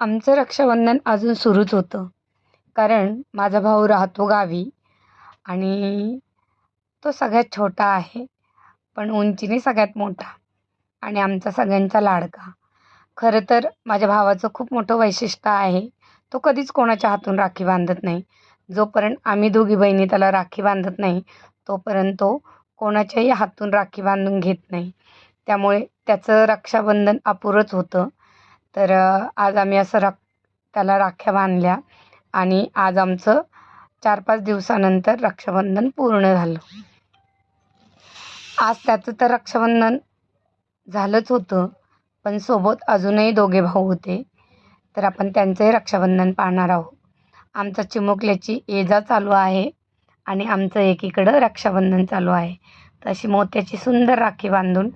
आमचं रक्षाबंधन अजून सुरूच होतं. कारण माझा भाऊ राहतो गावी आणि तो सगळ्यात छोटा आहे. पण उंचीने सगळ्यात मोठा आणि आमचा सगळ्यांचा लाडका. खरं तर माझ्या भावाचं खूप मोठं वैशिष्ट्य आहे. तो कधीच कोणाच्या हातून राखी बांधत नाही. जोपर्यंत आम्ही दोघी बहिणी त्याला राखी बांधत नाही तोपर्यंत तो कोणाच्याही हातून राखी बांधून घेत नाही. त्यामुळे त्याचं रक्षाबंधन अपुरंच होतं. तर आज आम्ही असं रक त्याला राख्या बांधल्या आणि आज आमचं चार पाच दिवसानंतर रक्षाबंधन पूर्ण झालं. आज त्याचं तर रक्षाबंधन झालंच होतं पण सोबत अजूनही दोघे भाऊ होते. तर आपण त्यांचंही रक्षाबंधन पाहणार आहोत. आमचा चिमुकल्याची ये जा चालू आहे आणि आमचं एकीकडं रक्षाबंधन चालू आहे. तशी मोत्याची सुंदर राखी बांधून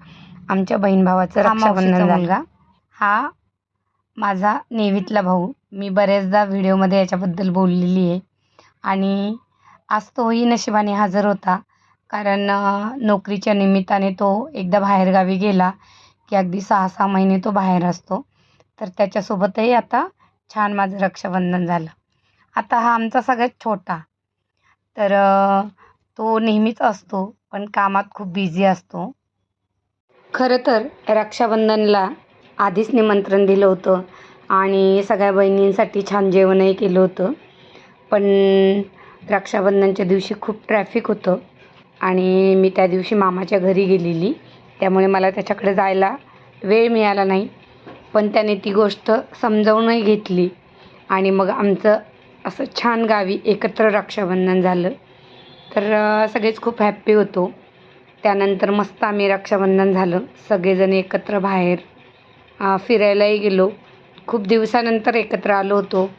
आमच्या बहीण भावाचं रक्षाबंधन झालं. हा माझा नेव्हीतला भाऊ. मी बऱ्याचदा व्हिडिओमध्ये याच्याबद्दल बोललेली आहे. आणि आज तोही नशिबाने हजर होता. कारण नोकरीच्या निमित्ताने तो एकदा बाहेरगावी गेला की अगदी सहा सहा महिने तो बाहेर असतो. तर त्याच्यासोबतही आता छान माझं रक्षाबंधन झालं. आता हा आमचा सगळ्यात छोटा. तर तो नेहमीच असतो पण कामात खूप बिझी असतो. खरं तर रक्षाबंधनला आधीच निमंत्रण दिलं होतं. आणि सगळ्या बहिणींसाठी छान जेवणही केलं होतं. पण रक्षाबंधनच्या दिवशी खूप ट्रॅफिक होतं आणि मी त्या दिवशी मामाच्या घरी गेलेली. त्यामुळे मला त्याच्याकडे जायला वेळ मिळाला नाही. पण त्याने ती गोष्ट समजावूनही घेतली आणि मग आमचं असं छान गावी एकत्र रक्षाबंधन झालं. तर सगळेच खूप हॅप्पी होतो. त्यानंतर मस्त आम्ही रक्षाबंधन झालं. सगळेजण एकत्र बाहेर फिरायलाही गेलो. खूप दिवसानंतर एकत्र आलो होतो.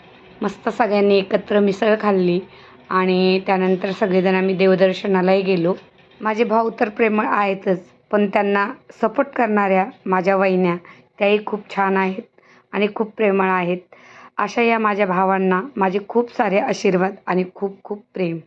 मस्त सगळ्यांनी एकत्र मिसळ खाल्ली आणि त्यानंतर सगळेजण आम्ही देवदर्शनालाही गेलो. माझे भाऊ तर प्रेमळ आहेतच पण त्यांना सपोर्ट करणाऱ्या माझ्या वहिन्या त्याही खूप छान आहेत आणि खूप प्रेमळ आहेत. अशा या माझ्या भावांना माझे खूप सारे आशीर्वाद आणि खूप खूप प्रेम.